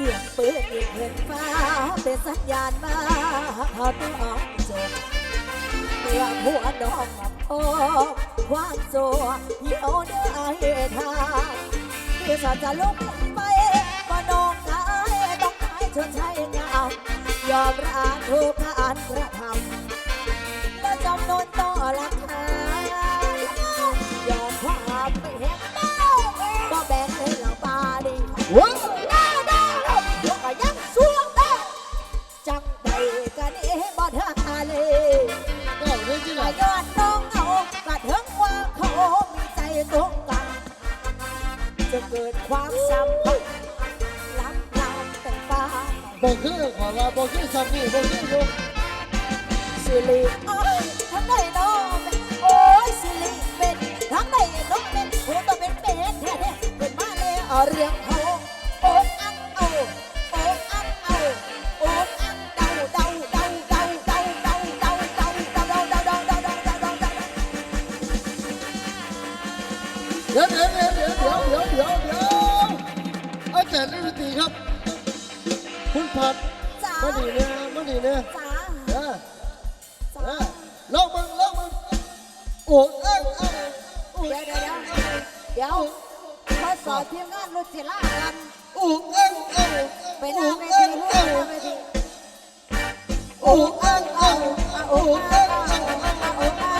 สียงปืนอีกเห็นฟ้าเป็นสัญญาณมาเขาต้องจบเมื่อหัวดอกโอ้ความโศกเหี่ยวเนื้อเหตุาพื่อจะลุกไปก็นองหายต้องหายชนใช้งายอมรับทุกการกระทำ จะเกิดความสัมพันธ์รักงามฟ้าบอกคือขอลาบอกคือสามีบอกคือยกสิริโอ้ยทั้งใดน้องเป็นโอ้ยสิริเป็นทั้งใดน้องเป็นโอ้ต้อเป็นเป็นแท้ๆเป็นมาเลยเอเรียอง ตีครับ คุณผัดมาดีเนี่ยมาดีเนี่ยจ๋าเออเออเล่ามึงเล่ามึงโอ้เอ้ยเอ้ยโเดี๋ยวเดี๋ยวเดี๋ยวพอสอบทีมงานรุจิล่ากันโอ้เอ้ยเอ้ยไปหน้าไปทีหน้าเวทีโอ้เอ้ยเอ้ยโอ้เอ้ยเอ้ยโอ้เอ้ย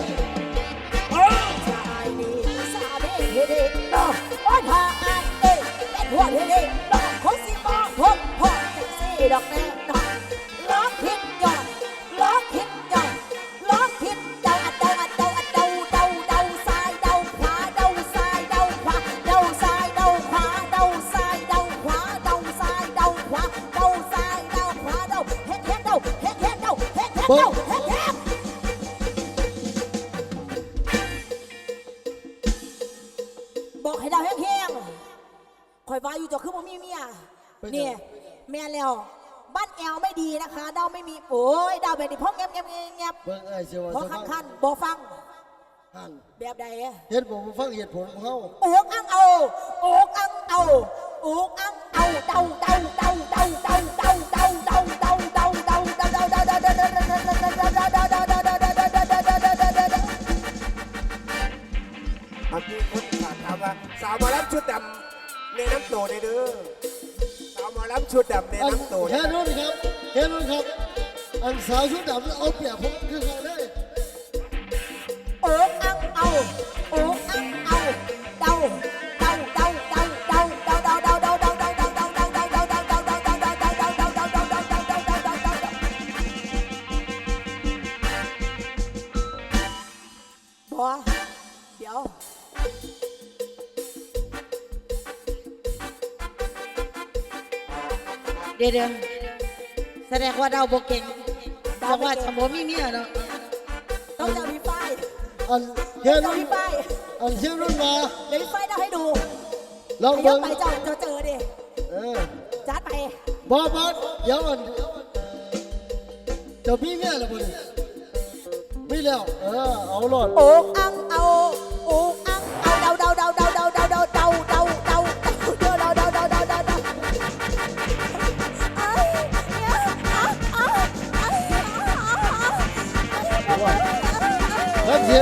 ให้ดาวแห้งๆคอยว่าอยู่เจ้าคือบ่มีเมียนี่แม่แล้วบ้านแอลไม่ดีนะคะดาวไม่มีโอ้ยดาวแบบนี้พ่อแงบแงบแงบเบิ่งเอ้ยเสียวพอคันคันบ่ฟังแบบใดเหตุผลฟังเหตุผลขอเขาโอ้กอังเอาโอ้กอังเอาโอ้กอัง แค่นั้นครับแค่นั้นครับ อันสาวชุดดำเอาเปรียบผมคือใคร ดี๋ยวเดี๋ยวแสดงว่าเราโบเก่งบอกว่าฉันบ่มีเมียเนาะต้องเจอพี่ป้ายอันเฮียเจอรุ่นพี่ป้ายอันเฮียรุ่นมาเดี๋ยวพี่ป้ายเดาให้ดูลองเดี๋ยเบิ่วงไปเจ้าเจอเจอดิเออจัดไปบอบอเดี๋ยวก่อนเจ้าพี่เมียละบ่เนี่ยไม่แล้วเออเอาหลอด โอกอังเอา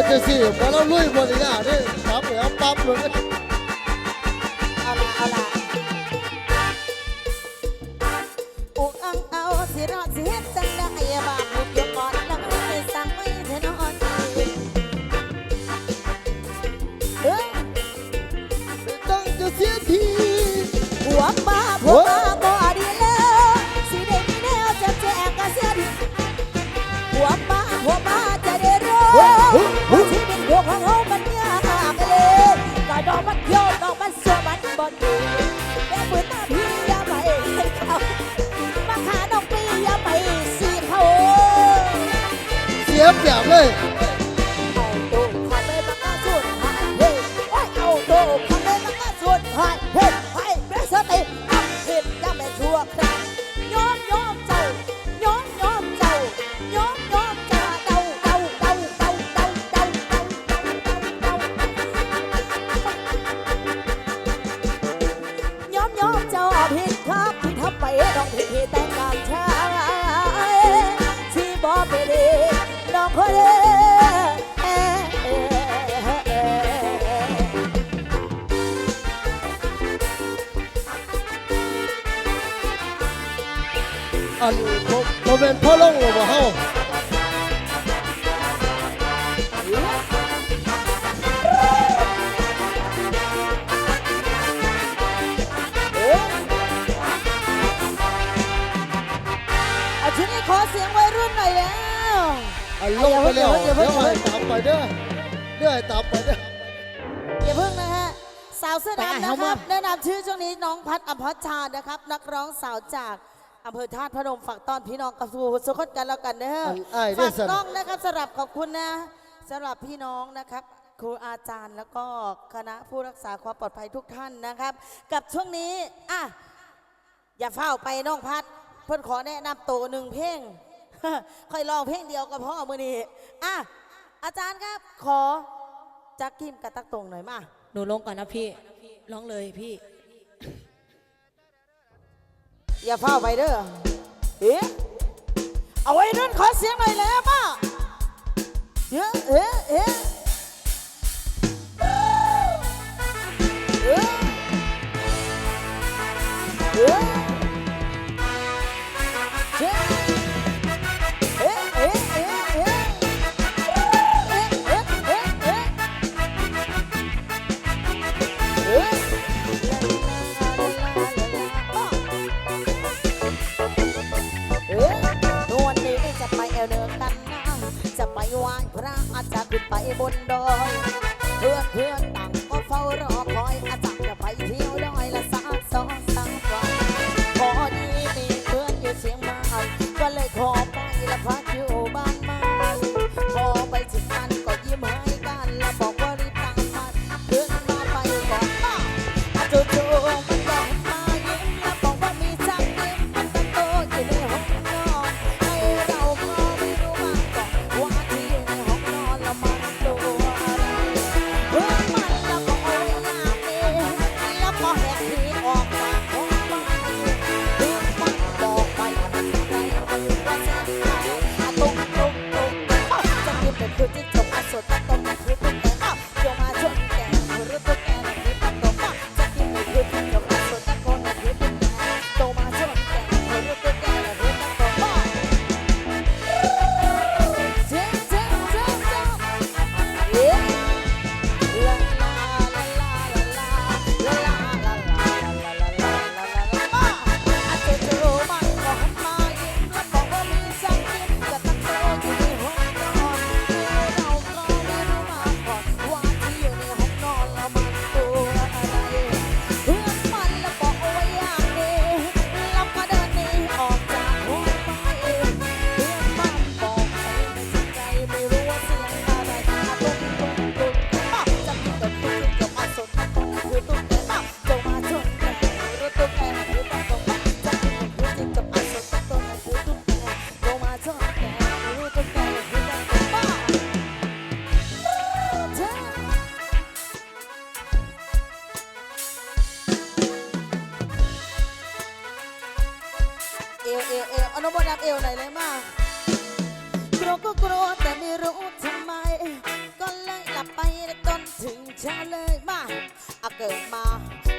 จะสิพอเราลุยบริยาเนี่ยปั๊บแล้วปั๊บเลย วยมันดีแม่ปืนตาพี่อย่าไปให้เขามาขาดองปีอย่าไปสีเขา เสียเปรียบเลย ผมผมเป็นพ่อลงหรือเปล่าเฮาอาทีนี้ขอเสียงวัยรุ่นหน่อยแล้วอันลงไปแล้วเดี๋เดี๋ยยววเพิ่งให้ตามไปเด้อเดี๋ยวให้ตามไปเด้อ อย่าเพิ่งนะฮะ สาวเสื้อไปอะดำนะเอาคมารับแนะนำชื่อช่วงนี้น้องพัดอภรชานะครับ นักร้องสาวจาก อำเภอธาตุพนมฝากต้อนพี่น้องกับสู่สุขกันแล้วกันเด้ออันอ้ายได้ฝากสั่นน้องนะครับสำหรับขอบคุณนะสำหรับพี่น้องนะครับ ครูอาจารย์แล้วก็คณะผู้รักษาความปลอดภัยทุกท่านนะครับ กับช่วงนี้อะอย่าเฝ้าไปน้องพัด เพื่อนขอแนะนำตัวหนึ่งเพลง ค่อยลองเพลงเดียวกับพ่อมือนี้อะอาจารย์ครับขอจักกิมกับตักตรงหน่อยมา หนูลงก่อนนะพี่ ร้องเลยพี่ อย่าเฝ้าไปเด้อเอ๊ะเอาไว้นั่นขอเสียงหน่อยแล้วมาเอ๊ะเอ๊ะเอ๊ะ พระอาจารย์ขึ้นไปบนดอย เพื่อนเพื่อน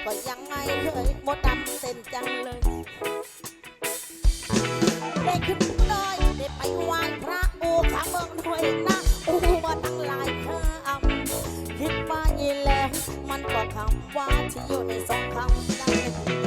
ก็ยังไม่เคยมดดำเต้นจังเลยได้ขึ้นดอยได้ไปไหว้พระโอ้ข้าเมืองด้วยนะโอ้มาตั้งหลายคำคิดว่าอีแล้วมันก็คำว่าที่อยู่ในสองคำนั้